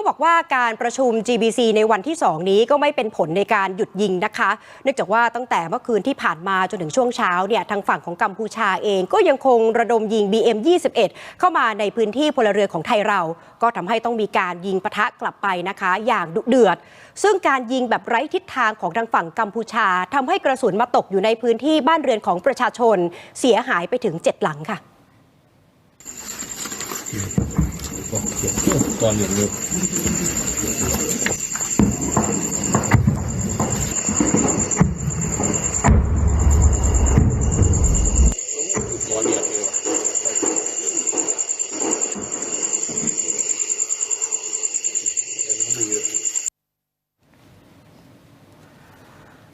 ต้องบอกว่าการประชุม GBC ในวันที่ 2 นี้ก็ไม่เป็นผลในการหยุดยิงนะคะ เนื่องจากว่าตั้งแต่เมื่อคืนที่ผ่านมาจนถึงช่วงเช้าเนี่ยทางฝั่งของกัมพูชาเองก็ยังคงระดมยิง BM 21 เข้ามาในพื้นที่พลเรือนของไทยเรา ก็ทำให้ต้องมีการยิงปะทะกลับไปนะคะ อย่างดุเดือด ซึ่งการยิงแบบไร้ทิศทางของทางฝั่งกัมพูชาทำให้กระสุนมาตกอยู่ในพื้นที่บ้านเรือนของประชาชนเสียหายไปถึง 7 หลังค่ะ ตอ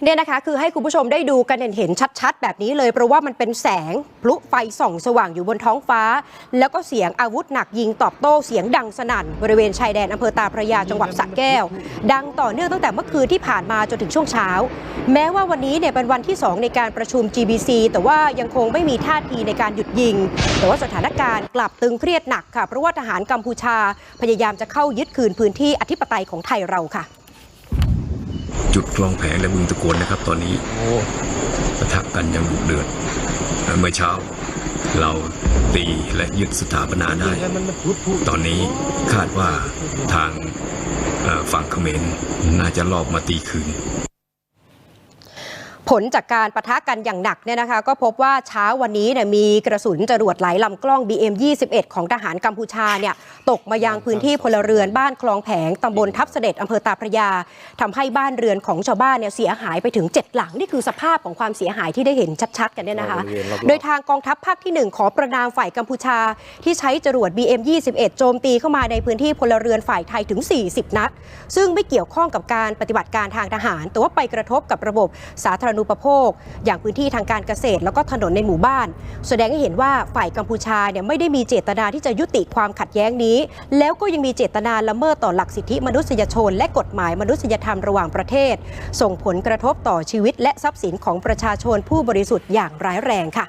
เนี่ยนะคะคือให้คุณผู้ชมได้ดูกันเห็นชัดๆ แบบนี้เลย เพราะว่ามันเป็นแสงพลุไฟส่องสว่างอยู่บนท้องฟ้า แล้วก็เสียงอาวุธหนักยิงตอบโต้เสียงดังสนั่น บริเวณชายแดนอำเภอตาพระยาจังหวัดสระแก้ว ดังต่อเนื่องตั้งแต่เมื่อคืนที่ผ่านมาจนถึงช่วงเช้า แม้ว่าวันนี้เนี่ยเป็นวันที่ 2 ในการประชุม GBC แต่ว่ายังคงไม่มีท่าทีในการหยุดยิง แต่ว่าสถานการณ์กลับตึงเครียดหนักค่ะเพราะว่าทหารกัมพูชาพยายามจะเข้ายึดคืนพื้นที่อธิปไตยของไทยเราค่ะ จุดคลองแผงและเมืองตะโกนนะครับ ตอนนี้โอ้ปะทะกันอย่างดุเดือดเมื่อเช้า เราตีและยึดสถาปนาได้ยมันมันพุดพุดตอนนี้คาดว่าทางเอ่อฝั่งเขมรน่าจะลอบมาตีคืน ผลจากการประทะกันอย่างหนักเนี่ยนะคะก็พบว่าเช้าวันนี้เนี่ยมีกระสุนจรวดไหลลำกล้อง BM 21 ของทหารกัมพูชาเนี่ยตกมายังพื้นที่พลเรือนบ้านคลองแผงตำบลทับเสด็จอำเภอตาพระยาทำให้บ้านเรือนของชาวบ้านเนี่ยเสียหายไปถึง 7 หลัง นี่คือสภาพของความเสียหายที่ได้เห็นชัดๆ กันเนี่ยนะคะ โดยทางกองทัพภาคที่ 1 ขอประนามฝ่ายกัมพูชา ที่ใช้จรวด BM 21 โจมตีเข้ามาในพื้นที่พลเรือนฝ่ายไทยถึง 40 นัดซึ่งไม่เกี่ยวข้องกับการปฏิบัติการทางทหาร แต่ว่าไปกระทบกับระบบสาธารณูปโภค อย่างพื้นที่ทางการเกษตร แล้วก็ถนนในหมู่บ้าน แสดงให้เห็นว่าฝ่ายกัมพูชาเนี่ยไม่ได้มีเจตนาที่จะยุติความขัดแย้งนี้ แล้วก็ยังมีเจตนาละเมิดต่อหลักสิทธิมนุษยชน และกฎหมายมนุษยธรรมระหว่างประเทศ ส่งผลกระทบต่อชีวิตและทรัพย์สินของประชาชนผู้บริสุทธิ์อย่างร้ายแรงค่ะ